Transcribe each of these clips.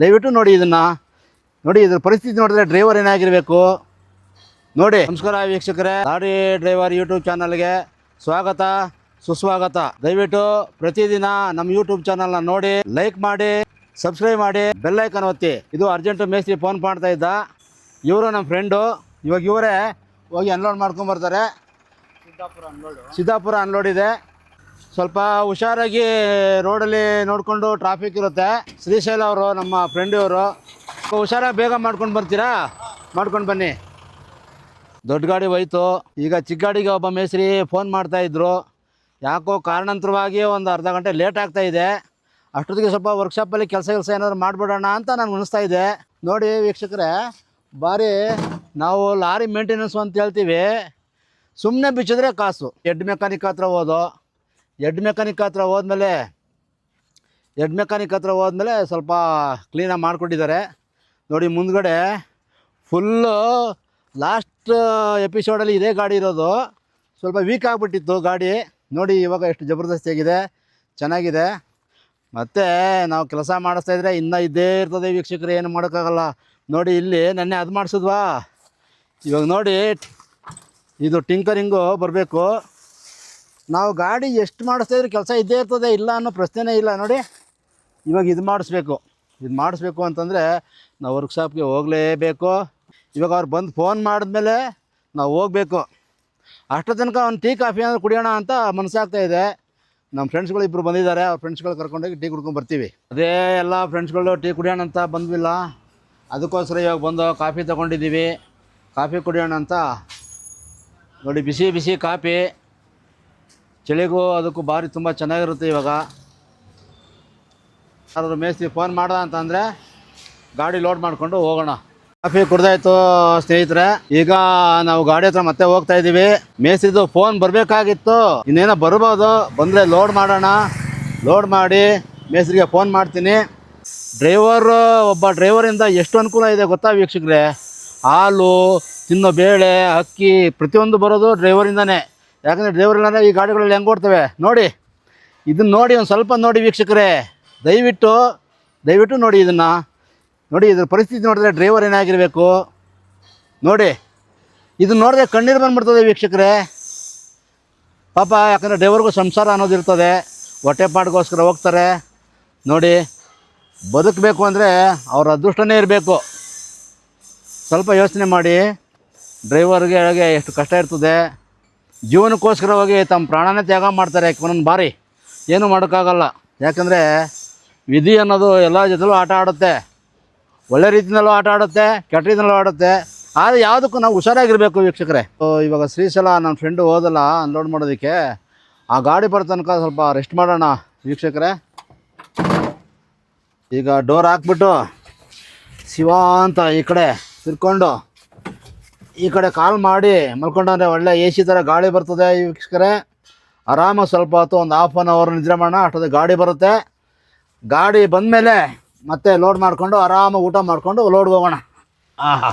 ದಯವಿಟ್ಟು ನೋಡಿ ಇದನ್ನು. ನೋಡಿ ಇದ್ರ ಪರಿಸ್ಥಿತಿ ನೋಡಿದ್ರೆ ಡ್ರೈವರ್ ಏನಾಗಿರಬೇಕು? ನೋಡಿ. ನಮಸ್ಕಾರ ವೀಕ್ಷಕರೇ. ಲಾರಿ ಡ್ರೈವರ್ ಯೂಟ್ಯೂಬ್ ಚಾನಲ್ಗೆ ಸ್ವಾಗತ ಸುಸ್ವಾಗತ. ದಯವಿಟ್ಟು ಪ್ರತಿದಿನ ನಮ್ಮ ಯೂಟ್ಯೂಬ್ ಚಾನಲ್ನ ನೋಡಿ ಲೈಕ್ ಮಾಡಿ ಸಬ್ಸ್ಕ್ರೈಬ್ ಮಾಡಿ ಬೆಲ್ಲೈಕನ್ ಒತ್ತಿ. ಇದು ಅರ್ಜೆಂಟ್ ಮೇಸ್ತ್ರಿ ಫೋನ್ ಮಾಡ್ತಾ ಇದ್ದ. ಇವರು ನಮ್ಮ ಫ್ರೆಂಡು ಇವಾಗ ಇವರೇ ಹೋಗಿ ಅನ್ಲೋಡ್ ಮಾಡ್ಕೊಂಬರ್ತಾರೆ ಸಿದ್ದಾಪುರ ಅನ್ಲೋಡ್ ಇದೆ. ಸ್ವಲ್ಪ ಹುಷಾರಾಗಿ ರೋಡಲ್ಲಿ ನೋಡಿಕೊಂಡು ಟ್ರಾಫಿಕ್ ಇರುತ್ತೆ. ಶ್ರೀಶೈಲ ಅವರು, ನಮ್ಮ ಫ್ರೆಂಡ್ ಅವರು ಹುಷಾರಾಗಿ ಬೇಗ ಮಾಡ್ಕೊಂಡು ಬರ್ತೀರಾ? ಮಾಡ್ಕೊಂಡು ಬನ್ನಿ. ದೊಡ್ಡ ಗಾಡಿ ಹೋಯ್ತು. ಈಗ ಚಿಕ್ಕ ಗಾಡಿಗೆ ಒಬ್ಬ ಮೇಸ್ತ್ರಿ ಫೋನ್ ಮಾಡ್ತಾ ಇದ್ರು. ಯಾಕೋ ಕಾರಣಾಂತರವಾಗಿ ಒಂದು ಅರ್ಧ ಗಂಟೆ ಲೇಟ್ ಆಗ್ತಾ ಇದೆ. ಅಷ್ಟೊತ್ತಿಗೆ ಸ್ವಲ್ಪ ವರ್ಕ್ಶಾಪಲ್ಲಿ ಕೆಲಸ ಕೆಲಸ ಏನಾದ್ರು ಮಾಡಿಬಿಡೋಣ ಅಂತ ನನಗೆ ಅನಿಸ್ತಾ ಇದೆ. ನೋಡಿ ವೀಕ್ಷಕರೇ, ಭಾರಿ ನಾವು ಲಾರಿ ಮೇಂಟೆನೆನ್ಸು ಅಂತ ಹೇಳ್ತೀವಿ. ಸುಮ್ಮನೆ ಬಿಚ್ಚಿದ್ರೆ ಕಾಸು. ಎಡ್ ಮೆಕ್ಯಾನಿಕ್ ಹತ್ರ ಹೋದೋ. ಎಡ್ ಮೆಕ್ಯಾನಿಕ್ ಹತ್ರ ಹೋದ್ಮೇಲೆ ಎಡ್ ಮೆಕ್ಯಾನಿಕ್ ಹತ್ರ ಹೋದ್ಮೇಲೆ ಸ್ವಲ್ಪ ಕ್ಲೀನಾಗಿ ಮಾಡಿಕೊಟ್ಟಿದ್ದಾರೆ ನೋಡಿ, ಮುಂದ್ಗಡೆ ಫುಲ್ಲು ಲಾಸ್ಟ್ ಎಪಿಸೋಡಲ್ಲಿ ಇದೇ ಗಾಡಿ ಇರೋದು. ಸ್ವಲ್ಪ ವೀಕ್ ಆಗಿಬಿಟ್ಟಿತ್ತು ಗಾಡಿ. ನೋಡಿ, ಇವಾಗ ಎಷ್ಟು ಜಬರ್ದಸ್ತಿಯಾಗಿದೆ ಚೆನ್ನಾಗಿದೆ. ಮತ್ತು ನಾವು ಕೆಲಸ ಮಾಡಿಸ್ತಾ ಇದ್ದರೆ ಇನ್ನೂ ಇದ್ದೇ ಇರ್ತದೆ ವೀಕ್ಷಕರು, ಏನು ಮಾಡೋಕ್ಕಾಗಲ್ಲ. ನೋಡಿ, ಇಲ್ಲಿ ನೆನ್ನೆ ಅದು ಮಾಡಿಸಿದ್ವಾ? ಇವಾಗ ನೋಡಿ, ಇದು ಟಿಂಕರಿಂಗು ಬರಬೇಕು. ನಾವು ಗಾಡಿ ಎಷ್ಟು ಮಾಡಿಸ್ತಾ ಇದ್ರೆ ಕೆಲಸ ಇದ್ದೇ ಇರ್ತದೆ, ಇಲ್ಲ ಅನ್ನೋ ಪ್ರಶ್ನೆನೇ ಇಲ್ಲ ನೋಡಿ. ಇವಾಗ ಇದು ಮಾಡಿಸ್ಬೇಕು ಇದು ಮಾಡಿಸ್ಬೇಕು ಅಂತಂದರೆ ನಾವು ವರ್ಕ್ಶಾಪ್ಗೆ ಹೋಗಲೇಬೇಕು. ಇವಾಗ ಅವ್ರು ಬಂದು ಫೋನ್ ಮಾಡಿದ್ಮೇಲೆ ನಾವು ಹೋಗಬೇಕು. ಅಷ್ಟು ತನಕ ಒಂದು ಟೀ, ಕಾಫಿ ಏನಾದರೂ ಕುಡಿಯೋಣ ಅಂತ ಮನಸ್ಸಾಗ್ತಾ ಇದೆ. ನಮ್ಮ ಫ್ರೆಂಡ್ಸ್ಗಳು ಇಬ್ಬರು ಬಂದಿದ್ದಾರೆ, ಅವ್ರ ಫ್ರೆಂಡ್ಸ್ಗಳು ಕರ್ಕೊಂಡೋಗಿ ಟೀ ಕುಡ್ಕೊಂಡು ಬರ್ತೀವಿ. ಅದೇ ಎಲ್ಲ ಫ್ರೆಂಡ್ಸ್ಗಳು ಟೀ ಕುಡಿಯೋಣ ಅಂತ ಬಂದಿಲ್ಲ ಅದಕ್ಕೋಸ್ಕರ ಇವಾಗ ಬಂದು ಕಾಫಿ ತೊಗೊಂಡಿದ್ದೀವಿ. ಕಾಫಿ ಕುಡಿಯೋಣ ಅಂತ. ನೋಡಿ, ಬಿಸಿ ಬಿಸಿ ಕಾಫಿ. ಚಳಿಗೂ ಅದಕ್ಕೂ ಭಾರಿ ತುಂಬ ಚೆನ್ನಾಗಿರುತ್ತೆ ಇವಾಗ. ಯಾರಾದ್ರು ಮೇಸ್ತ್ರಿ ಫೋನ್ ಮಾಡ್ದ ಅಂತಂದರೆ ಗಾಡಿ ಲೋಡ್ ಮಾಡಿಕೊಂಡು ಹೋಗೋಣ. ಕಾಫಿ ಕುಡ್ದಾಯ್ತು ಸ್ನೇಹಿತರೆ. ಈಗ ನಾವು ಗಾಡಿ ಹತ್ರ ಮತ್ತೆ ಹೋಗ್ತಾ ಇದ್ದೀವಿ ಮೇಸ್ತ್ರಿದು ಫೋನ್ ಬರಬೇಕಾಗಿತ್ತು. ಇನ್ನೇನೋ ಬರ್ಬೋದು. ಬಂದರೆ ಲೋಡ್ ಮಾಡೋಣ. ಲೋಡ್ ಮಾಡಿ ಮೇಸ್ತ್ರಿಗೆ ಫೋನ್ ಮಾಡ್ತೀನಿ. ಡ್ರೈವರ್ ಒಬ್ಬ ಡ್ರೈವರಿಂದ ಎಷ್ಟು ಅನುಕೂಲ ಇದೆ ಗೊತ್ತಾ ವೀಕ್ಷಕರೇ? ಹಾಲು, ತಿನ್ನೋ ಬೇಳೆ, ಅಕ್ಕಿ, ಪ್ರತಿಯೊಂದು ಬರೋದು ಡ್ರೈವರಿಂದನೇ ಯಾಕಂದರೆ ಡ್ರೈವರ್ ಈ ಗಾಡಿಗಳಲ್ಲಿ ಹೆಂಗೆ ಓಡ್ತವೆ? ನೋಡಿ. ಇದನ್ನ ನೋಡಿ ಒಂದು ಸ್ವಲ್ಪ ನೋಡಿ ವೀಕ್ಷಕರೇ. ದಯವಿಟ್ಟು ದಯವಿಟ್ಟು ನೋಡಿ ಇದನ್ನು. ನೋಡಿ, ಇದ್ರ ಪರಿಸ್ಥಿತಿ ನೋಡಿದ್ರೆ ಡ್ರೈವರ್ ಏನಾಗಿರಬೇಕು? ನೋಡಿ. ಇದನ್ನ ನೋಡಿದ್ರೆ ಕಣ್ಣೀರು ಬಂದ್ಬಿಡ್ತದೆ ವೀಕ್ಷಕರೇ. ಪಾಪ, ಯಾಕಂದರೆ ಡ್ರೈವರ್ಗೂ ಸಂಸಾರ ಅನ್ನೋದಿರ್ತದೆ ಹೊಟ್ಟೆಪಾಡಿಗೋಸ್ಕರ ಹೋಗ್ತಾರೆ. ನೋಡಿ. ಬದುಕಬೇಕು ಅಂದರೆ ಅವ್ರ ಅದೃಷ್ಟನೇ ಇರಬೇಕು. ಸ್ವಲ್ಪ ಯೋಚನೆ ಮಾಡಿ. ಡ್ರೈವರ್ಗೆ ಎಷ್ಟು ಕಷ್ಟ ಇರ್ತದೆ. ಜೀವನಕ್ಕೋಸ್ಕರವಾಗಿ ತಮ್ಮ ಪ್ರಾಣನೇ ತ್ಯಾಗ ಮಾಡ್ತಾರೆ ಒಂದೊಂದು ಬಾರಿ ಏನು ಮಾಡೋಕ್ಕಾಗಲ್ಲ. ಯಾಕಂದರೆ ವಿಧಿ ಅನ್ನೋದು ಎಲ್ಲ ಜೊತೆಲೂ ಆಟ ಆಡುತ್ತೆ. ಒಳ್ಳೆ ರೀತಿಯಲ್ಲೂ ಆಟ ಆಡುತ್ತೆ, ಕೆಟ್ಟ ರೀತಿಯಲ್ಲೂ ಆಡುತ್ತೆ. ಆದರೆ ಯಾವುದಕ್ಕೂ ನಾವು ಹುಷಾರಾಗಿರಬೇಕು ವೀಕ್ಷಕರೇ. ಇವಾಗ ಶ್ರೀಶೈಲ ನನ್ನ ಫ್ರೆಂಡು ಹೋದಲ್ಲ ಅನ್ಲೋಡ್ ಮಾಡೋದಕ್ಕೆ. ಆ ಗಾಡಿ ಬರೋ ತನಕ ಸ್ವಲ್ಪ ರೆಸ್ಟ್ ಮಾಡೋಣ ವೀಕ್ಷಕರೇ. ಈಗ ಡೋರ್ ಹಾಕ್ಬಿಟ್ಟು ಶಿವ ಅಂತ ಈ ಕಡೆ ತಿರ್ಕೊಂಡು. ಈ ಕಡೆ ಕಾಲ್ ಮಾಡಿ ಮಲ್ಕೊಂಡ್ರೆ ಒಳ್ಳೆ ಎ ಸಿ ಥರ ಗಾಳಿ ಬರ್ತದೆ ಈ ವೀಕ್ಷಕರೇ. ಆರಾಮಾಗಿ ಸ್ವಲ್ಪ ಹೊತ್ತು ಒಂದು ಹಾಫ್ ಆನ್ ಅವರ್ ನಿದ್ರೆ ಮಾಡೋಣ ಅಷ್ಟೊತ್ತಿಗೆ ಗಾಡಿ ಬರುತ್ತೆ. ಗಾಡಿ ಬಂದಮೇಲೆ ಮತ್ತೆ ಲೋಡ್ ಮಾಡಿಕೊಂಡು ಆರಾಮಾಗಿ ಊಟ ಮಾಡಿಕೊಂಡು ಲೋಡ್ಗೆ ಹೋಗೋಣ. ಆಹಾ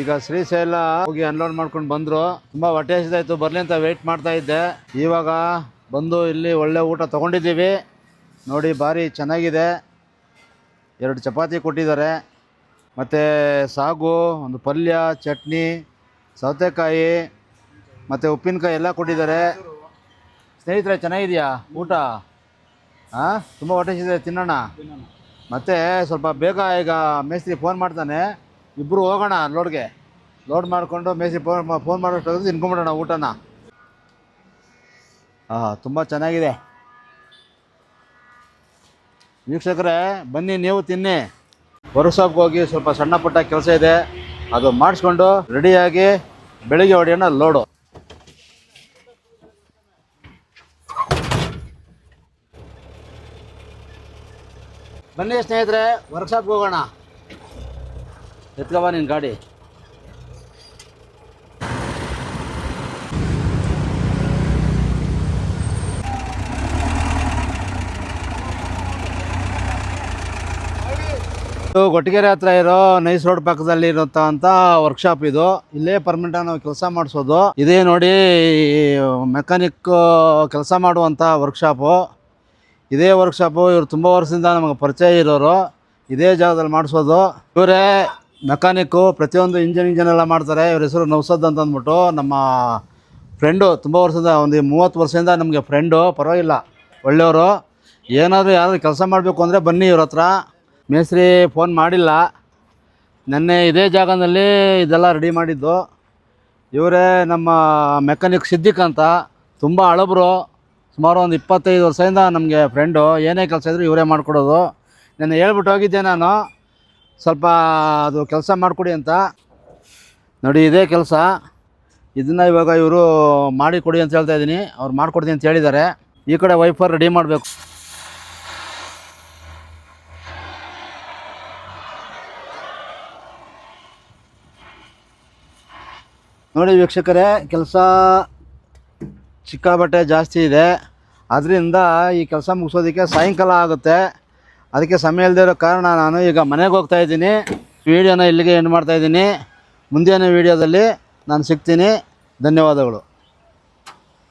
ಈಗ ಶ್ರೀಶೈಲ ಹೋಗಿ ಅನ್ಲೋಡ್ ಮಾಡ್ಕೊಂಡು ಬಂದರು. ತುಂಬ ಹೊಟ್ಟೆ ಹಸಿದಾಯಿತು ಬರಲಿ ಅಂತ ವೆಯ್ಟ್ ಮಾಡ್ತಾ ಇದ್ದೆ. ಇವಾಗ ಬಂದು ಇಲ್ಲಿ ಒಳ್ಳೆ ಊಟ ತೊಗೊಂಡಿದ್ದೀವಿ. ನೋಡಿ ಭಾರಿ ಚೆನ್ನಾಗಿದೆ. ಎರಡು ಚಪಾತಿ ಕೊಟ್ಟಿದ್ದಾರೆ. ಮತ್ತು ಸಾಗು, ಒಂದು ಪಲ್ಯ, ಚಟ್ನಿ, ಸೌತೆಕಾಯಿ, ಮತ್ತು ಉಪ್ಪಿನಕಾಯಿ ಎಲ್ಲ ಕೊಟ್ಟಿದ್ದಾರೆ. ಸ್ನೇಹಿತರೆ, ಚೆನ್ನಾಗಿದೆಯಾ ಊಟ? ಹಾಂ ತುಂಬ ಹೊಟ್ಟೆ ಹಸಿದೆ ತಿನ್ನೋಣ. ಮತ್ತು ಸ್ವಲ್ಪ ಬೇಗ ಈಗ ಮೇಸ್ತ್ರಿ ಫೋನ್ ಮಾಡ್ತಾನೆ. ಇಬ್ಬರು ಹೋಗೋಣ ಲೋಡ್ಗೆ. ಲೋಡ್ ಮಾಡಿಕೊಂಡು ಮೇಸ್ತ್ರಿ ಫೋನ್ ಫೋನ್ ಮಾಡೋಷ್ಟು ತಿನ್ಕೊಂಬಿಡೋಣ ಊಟನ. ಹಾಂ ತುಂಬ ಚೆನ್ನಾಗಿದೆ. ವೀಕ್ಷಕರೇ, ಬನ್ನಿ, ನೀವು ತಿನ್ನಿ. ವರ್ಕ್ಶಾಪ್ಗೆ ಹೋಗಿ ಸ್ವಲ್ಪ ಸಣ್ಣ ಪುಟ್ಟ ಕೆಲಸ ಇದೆ. ಅದು ಮಾಡಿಸ್ಕೊಂಡು ರೆಡಿಯಾಗಿ ಬೆಳಿಗ್ಗೆ ಹೊಡೆಯೋಣ ಲೋಡು. ಬನ್ನಿ ಸ್ನೇಹಿತರೆ ವರ್ಕ್ಶಾಪ್ಗೆ ಹೋಗೋಣ. ಎತ್ಕವ ನಿನ್ನ ಗಾಡಿ. ಇದು ಗೊಟ್ಟಿಗೆರೆ ಹತ್ರ ಇರೋ ನೈಸ್ ರೋಡ್ ಪಕ್ಕದಲ್ಲಿ ಇರುತ್ತಂತ ವರ್ಕ್ಶಾಪ್ ಇದು. ಇಲ್ಲೇ ಪರ್ಮನೆಂಟ್ ನಾವು ಕೆಲಸ ಮಾಡಿಸೋದು. ಇದೇ ನೋಡಿ ಮೆಕ್ಯಾನಿಕ್ ಕೆಲಸ ಮಾಡುವಂತ ವರ್ಕ್ಶಾಪು ಇದೇ ವರ್ಕ್ಶಾಪು ಇವ್ರು ತುಂಬ ವರ್ಷದಿಂದ ನಮಗೆ ಪರಿಚಯ ಇರೋರು. ಇದೇ ಜಾಗದಲ್ಲಿ ಮಾಡಿಸೋದು. ಇವರೇ ಮೆಕ್ಯಾನಿಕ್ಕು ಪ್ರತಿಯೊಂದು ಇಂಜಿನ್ ಇಂಜಿನ್ ಎಲ್ಲ ಮಾಡ್ತಾರೆ. ಇವ್ರ ಹೆಸರು ನೌಸದ್ ಅಂತ ಅಂದ್ಬಿಟ್ಟು ನಮ್ಮ ಫ್ರೆಂಡು ತುಂಬ ವರ್ಷದ ಒಂದು ಮೂವತ್ತು ವರ್ಷದಿಂದ ನಮಗೆ ಫ್ರೆಂಡು ಪರವಾಗಿಲ್ಲ, ಒಳ್ಳೆಯವರು. ಏನಾದರೂ ಯಾರಾದರೂ ಕೆಲಸ ಮಾಡಬೇಕು ಅಂದರೆ ಬನ್ನಿ ಇವ್ರ ಹತ್ರ. ಮೇಸ್ತ್ರಿ ಫೋನ್ ಮಾಡಿಲ್ಲ. ನೆನ್ನೆ ಇದೇ ಜಾಗದಲ್ಲಿ ಇದೆಲ್ಲ ರೆಡಿ ಮಾಡಿದ್ದು. ಇವರೇ ನಮ್ಮ ಮೆಕ್ಯಾನಿಕ್ ಸಿದ್ದಿಕ್ ಅಂತ, ತುಂಬ ಅಳಬ್ರು ಸುಮಾರು ಒಂದು ಇಪ್ಪತ್ತೈದು ವರ್ಷದಿಂದ ನಮಗೆ ಫ್ರೆಂಡು ಏನೇ ಕೆಲಸ ಇದ್ದರೂ ಇವರೇ ಮಾಡಿಕೊಡೋದು. ನಾನು ಹೇಳ್ಬಿಟ್ಟು ಹೋಗಿದ್ದೆ ನಾನು, ಸ್ವಲ್ಪ ಅದು ಕೆಲಸ ಮಾಡಿಕೊಡಿ ಅಂತ. ನೋಡಿ, ಇದೇ ಕೆಲಸ. ಇದನ್ನು ಇವಾಗ ಇವರು ಮಾಡಿಕೊಡಿ ಅಂತ ಹೇಳ್ತಾ ಇದ್ದೀನಿ. ಅವ್ರು ಮಾಡಿಕೊಡ್ತೀನಿ ಅಂತ ಹೇಳಿದ್ದಾರೆ. ಈ ಕಡೆ ವೈಫರ್ ರೆಡಿ ಮಾಡಬೇಕು. ನೋಡಿ ವೀಕ್ಷಕರೇ, ಕೆಲಸ ಚಿಕ್ಕಾಬಟ್ಟೆ ಜಾಸ್ತಿ ಇದೆ. ಅದರಿಂದ ಈ ಕೆಲಸ ಮುಗಿಸೋದಕ್ಕೆ ಸಾಯಂಕಾಲ ಆಗುತ್ತೆ. ಅದಕ್ಕೆ ಸಮಯ ಇಲ್ಲದೆ ಇರೋ ಕಾರಣ ನಾನು ಈಗ ಮನೆಗೆ ಹೋಗ್ತಾ ಇದ್ದೀನಿ. ವೀಡಿಯೋನ ಇಲ್ಲಿಗೆ ಎಂಡ್ ಮಾಡ್ತಾ ಇದ್ದೀನಿ. ಮುಂದಿನ ವೀಡಿಯೋದಲ್ಲಿ ನಾನು ಸಿಗ್ತೀನಿ. ಧನ್ಯವಾದಗಳು.